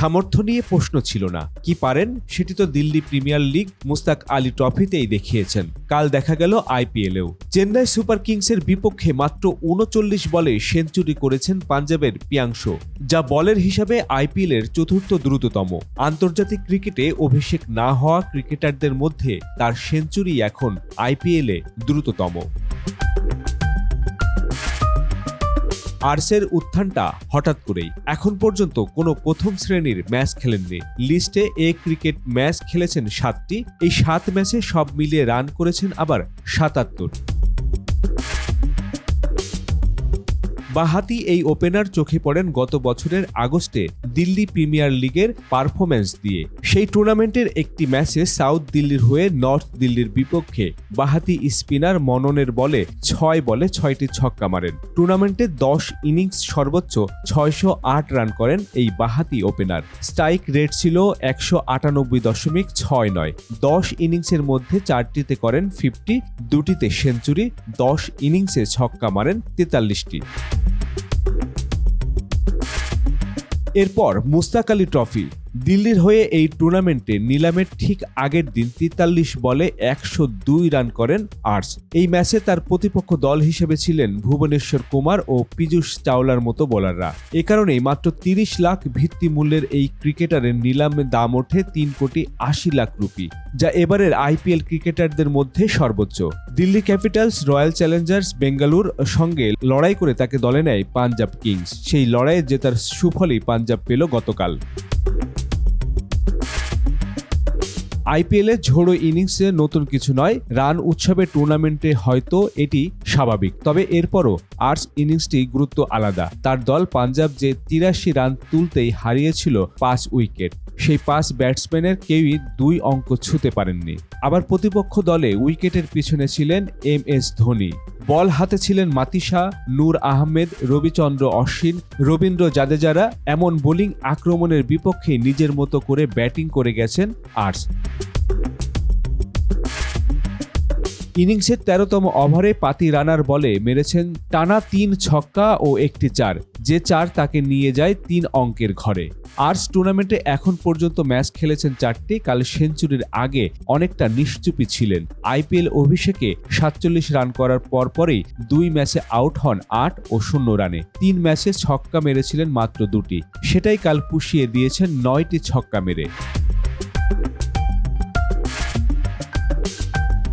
সামর্থ্য নিয়ে প্রশ্ন ছিল না। কি পারেন? সেটি তো দিল্লি প্রিমিয়ার লিগ মুস্তাক আলী ট্রফিতেই দেখিয়েছেন। কাল দেখা গেল আইপিএলেও। চেন্নাই সুপার কিংসের বিপক্ষে মাত্র উনচল্লিশ বলে সেঞ্চুরি করেছেন পাঞ্জাবের পিয়াংশ, যা বলের হিসাবে আইপিএলের চতুর্থ দ্রুততম। আন্তর্জাতিক ক্রিকেটে অভিষেক না হওয়া ক্রিকেটারদের মধ্যে তার সেঞ্চুরি এখন আইপিএলে দ্রুততম। আর্সের উত্থানটা হঠাৎ করেই। এখন পর্যন্ত কোনো প্রথম শ্রেণির ম্যাচ খেলেননি। লিস্টে এ ক্রিকেট ম্যাচ খেলেছেন সাতটি। এই সাত ম্যাচে সব মিলিয়ে রান করেছেন আবার সাতাত্তর। বাহাতি এই ওপেনার চোখে পড়েন গত বছরের আগস্টে দিল্লি প্রিমিয়ার লিগের পারফরম্যান্স দিয়ে। সেই টুর্নামেন্টের একটি ম্যাচে সাউথ দিল্লির হয়ে নর্থ দিল্লির বিপক্ষে বাহাতি স্পিনার মননের বলে ছয় বলে ছয়টি ছক্কা মারেন। টুর্নামেন্টে দশ ইনিংস সর্বোচ্চ ছয়শো আট রান করেন এই বাহাতি ওপেনার। স্ট্রাইক রেট ছিল একশো আটানব্বই দশমিক ছয় নয়। দশ ইনিংসের মধ্যে চারটিতে করেন ফিফটি, দুটিতে সেঞ্চুরি, দশ ইনিংসে ছক্কা মারেন তেতাল্লিশটি। এরপর মুস্তাক আলী ট্রফি। দিল্লির হয়ে এই টুর্নামেন্টে নিলামের ঠিক আগের দিন তেতাল্লিশ বলে একশো দুই রান করেন আর্টস এই ম্যাচে তার প্রতিপক্ষ দল হিসেবে ছিলেন ভুবনেশ্বর কুমার ও পীযূষ চাওলার মতো বোলাররা। এ কারণেই মাত্র তিরিশ লাখ ভিত্তি মূল্যের এই ক্রিকেটারের নিলামে দাম ওঠে তিন কোটি আশি লাখ রুপি, যা এবারের আইপিএল ক্রিকেটারদের মধ্যে সর্বোচ্চ। Delhi Capitals, Royal Challengers, Bengaluru সঙ্গে লড়াই করে তাকে দলে নেয় পাঞ্জাব কিংস। সেই লড়াইয়ে জেতার সুফলই পাঞ্জাব পেল গতকাল। আইপিএলে ঝোড়ো ইনিংসে নতুন কিছু নয়, রান উৎসবের টুর্নামেন্টে হয়তো এটি স্বাভাবিক। তবে এরপরও আর্টস ইনিংসটি গুরুত্ব আলাদা। তার দল পাঞ্জাব যে তিরাশি রান তুলতেই হারিয়েছিল পাঁচ উইকেট। সেই পাঁচ ব্যাটসম্যানের কেউই দুই অঙ্ক ছুতে পারেননি। আবার প্রতিপক্ষ দলে উইকেটের পিছনে ছিলেন এম এস ধোনি। বল হাতে ছিলেন মাতিশা, নূর আহমেদ, রবিচন্দ্র অশ্বিন, রবীন্দ্র জাদেজারা। এমন বোলিং আক্রমণের বিপক্ষে নিজের মতো করে ব্যাটিং করে গেছেন আর্টস ইনিংসের তেরোতম ওভারে পাতি রানার বলে মেরেছেন টানা তিন ছক্কা ও একটি চার। যে চার তাকে নিয়ে যায় তিন অঙ্কের ঘরে। আর্টস টুর্নামেন্টে এখন পর্যন্ত ম্যাচ খেলেছেন চারটি। কাল সেঞ্চুরির আগে অনেকটা নিশ্চুপি ছিলেন। আইপিএল অভিষেকে সাতচল্লিশ রান করার পরপরেই দুই ম্যাচে আউট হন আট ও শূন্য রানে। তিন ম্যাচে ছক্কা মেরেছিলেন মাত্র দুটি। সেটাই কাল পুষিয়ে দিয়েছেন নয়টি ছক্কা মেরে।